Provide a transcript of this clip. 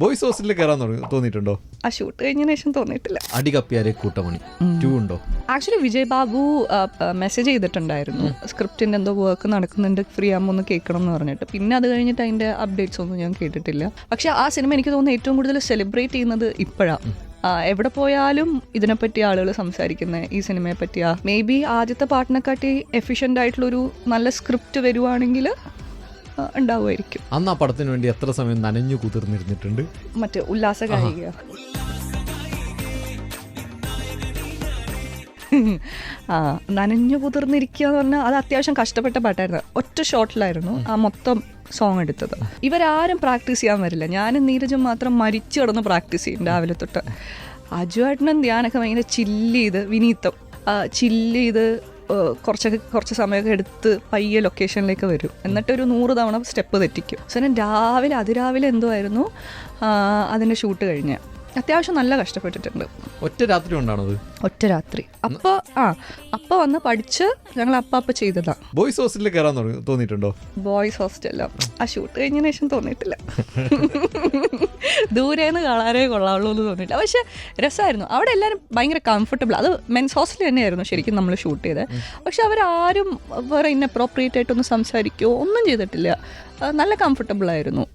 Boys ഹോസ്റ്റലിൽ കയറാൻ തോന്നിയിട്ടുണ്ടോ? ആ ഷൂട്ട് കഴിഞ്ഞതിന് ശേഷം തോന്നിയിട്ടില്ല. അടി കപ്പിയാരെ കൂട്ടമണി ടു ഉണ്ടോ? ആക്ച്വലി വിജയ് ബാബു മെസ്സേജ് ചെയ്തിട്ടുണ്ടായിരുന്നു. സ്ക്രിപ്റ്റിന്റെ എന്തോ വർക്ക് നടക്കുന്നുണ്ട് ഫ്രീ ആകുമ്പോൾ ഒന്ന് കേൾക്കണം എന്ന് പറഞ്ഞിട്ട്. പിന്നെ അത് കഴിഞ്ഞിട്ട് അതിന്റെ അപ്ഡേറ്റ്സ് ഒന്നും ഞാൻ കേട്ടിട്ടില്ല. പക്ഷെ ആ സിനിമ എനിക്ക് തോന്നുന്നു ഏറ്റവും കൂടുതൽ സെലിബ്രേറ്റ് ചെയ്യുന്നത് ഇപ്പോഴാണ് എവിടെ പോയാലും ഇതിനെപ്പറ്റി ആളുകൾ സംസാരിക്കുന്നത് ഈ സിനിമയെ പറ്റിയാ. മേ ബി ആദ്യത്തെ പാട്ടിനെക്കാട്ടി എഫിഷ്യന്റ് ആയിട്ടുള്ളൊരു നല്ല സ്ക്രിപ്റ്റ് വരുവാണെങ്കിൽ ഉണ്ടാവുമായിരിക്കും. അന്ന് ആ പടത്തിന് വേണ്ടി എത്ര സമയം നനഞ്ഞു കുതിർന്നിരുന്നിട്ടുണ്ട്? മറ്റേ ഉല്ലാസ ഗായിക. ആ നനഞ്ഞു പുതിർന്നിരിക്കുക എന്ന് പറഞ്ഞാൽ അത് അത്യാവശ്യം കഷ്ടപ്പെട്ട പാട്ടായിരുന്നു. ഒറ്റ ഷോട്ടിലായിരുന്നു ആ മൊത്തം സോങ് എടുത്തത്. ഇവരാരും പ്രാക്ടീസ് ചെയ്യാൻ വരില്ല. ഞാനും നീരജും മാത്രം മരിച്ചു കിടന്ന് പ്രാക്ടീസ് ചെയ്യും രാവിലെ തൊട്ട്. അജുവേട്ടനും ധ്യാനൊക്കെ ഭയങ്കര ചില്ല് ചെയ്ത് വിനീത്തം ചില്ല് ചെയ്ത് കുറച്ചൊക്കെ കുറച്ച് സമയമൊക്കെ എടുത്ത് പയ്യ ലൊക്കേഷനിലേക്ക് വരും. എന്നിട്ട് ഒരു നൂറ് തവണ സ്റ്റെപ്പ് തെറ്റിക്കും. സോ ഞാൻ രാവിലെ അതിരാവിലെ എന്തോ ആയിരുന്നു അതിന്റെ ഷൂട്ട് കഴിഞ്ഞ്. അത്യാവശ്യം നല്ല കഷ്ടപ്പെട്ടിട്ടുണ്ട്. ഒറ്റ രാത്രി കൊണ്ടാണത്? ഒറ്റ രാത്രി. അപ്പൊ ആ അപ്പൊ വന്ന് പഠിച്ച് ഞങ്ങൾ അപ്പ അപ്പ ചെയ്തതാ. ബോയ്സ് ഹോസ്റ്റലിൽ കയറാൻ തോന്നിയിട്ടുണ്ടോ? ബോയ്സ് ഹോസ്റ്റലിൽ ആ ഷൂട്ട് കഴിഞ്ഞതിന് ശേഷം തോന്നിയിട്ടില്ല. ദൂരേന്ന് കാണാനേ കൊള്ളാവുള്ളൂ എന്ന് തോന്നിയില്ല. പക്ഷെ രസമായിരുന്നു. അവിടെ എല്ലാവരും ഭയങ്കര കംഫർട്ടബിൾ അത് മെൻസ് ഹോസ്റ്റലിൽ തന്നെയായിരുന്നു ശരിക്കും നമ്മൾ ഷൂട്ട് ചെയ്തത് പക്ഷെ അവരാരും വേറെ ഇന്നപ്രോപ്രിയേറ്റ് ആയിട്ടൊന്നും സംസാരിക്കുകയോ ഒന്നും ചെയ്തിട്ടില്ല. നല്ല കംഫർട്ടബിൾ ആയിരുന്നു.